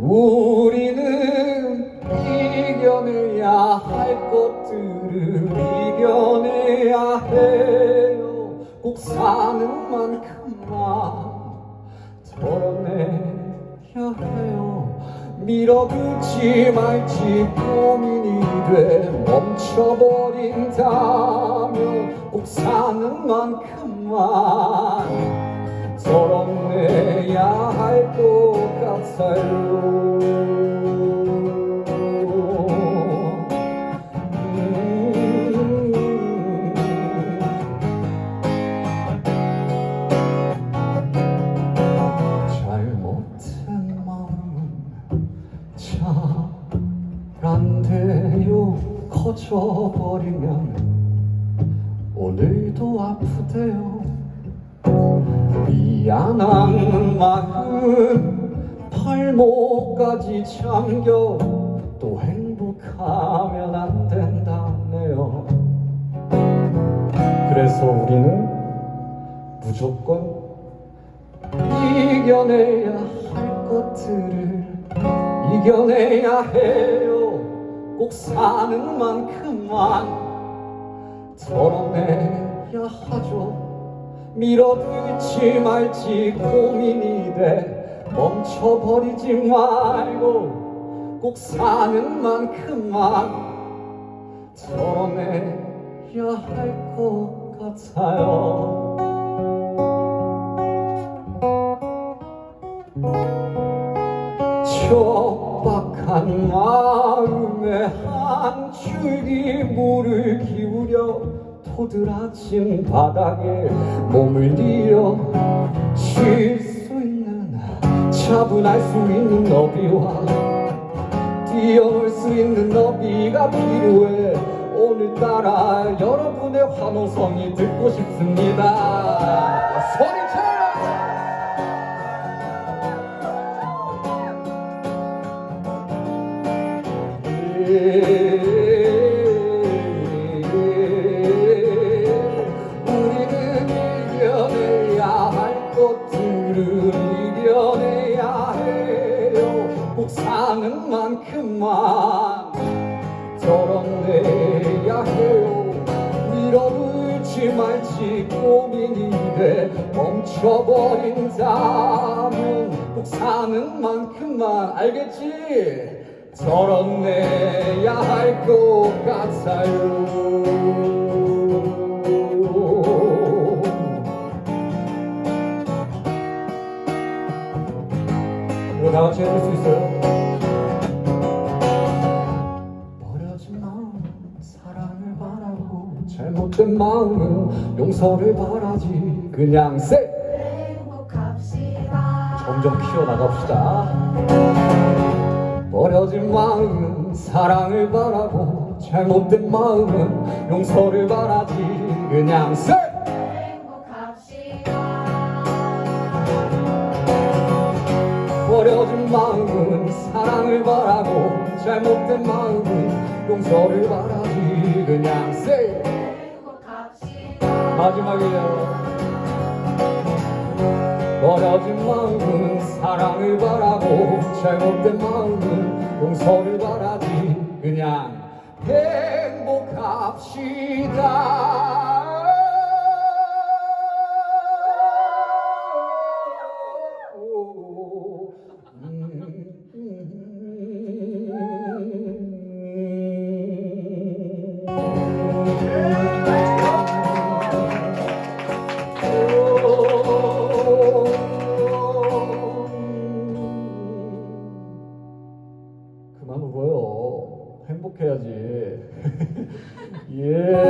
우리는 이겨내야 할 것들을 이겨내야 해요. 꼭 사는 만큼만 덜어내야 해요. 밀어두지 말지 고민이 돼 멈춰버린다면 꼭 사는 만큼만 잘못된 마음은 잘안 돼요. 커져버리면 오늘도 아프대요. 미안한 마음 팔 목까지 잠겨 또 행복하면 안 된다네요. 그래서 우리는 무조건 이겨내야 할 것들을 이겨내야 해요. 꼭 사는 만큼만 덜어내야 하죠. 밀어둘지 말지 고민이 돼 멈춰버리지 말고 꼭 사는 만큼만 덜어내야 할 것 같아요. 촉박한 마음에 한 줄기 물을 기울여 토드라진 바닥에 몸을 뉘어 쉴 차분할 수 있는 너비와 뛰어놀 수 있는 너비가 필요해. 오늘따라 여러분의 환호성이 듣고 싶습니다. 소리쳐! 우 사는 만큼만 덜어내야 해요 밀어붙지 말지 고민이 돼 멈춰버린다면 꼭 사는 만큼만 알겠지? 덜어내야 할 것 같아요 이거 다 같이 해볼 수 있어요? 잘못된 마음은 용서를 바라지 그냥 쎄 행복합시다. 점점 키워나갑시다 버려진 마음은 사랑을 바라고 잘못된 마음은 용서를 바라지 그냥 쎄. 버려진 마음은 사랑을 바라고 잘못된 마음은 용서를 바라지 그냥 쎄. 마지막이에요. 버려진 마음은 사랑을 바라고 잘못된 마음은 용서를 바라지 그냥 행복합시다 해야지. 예.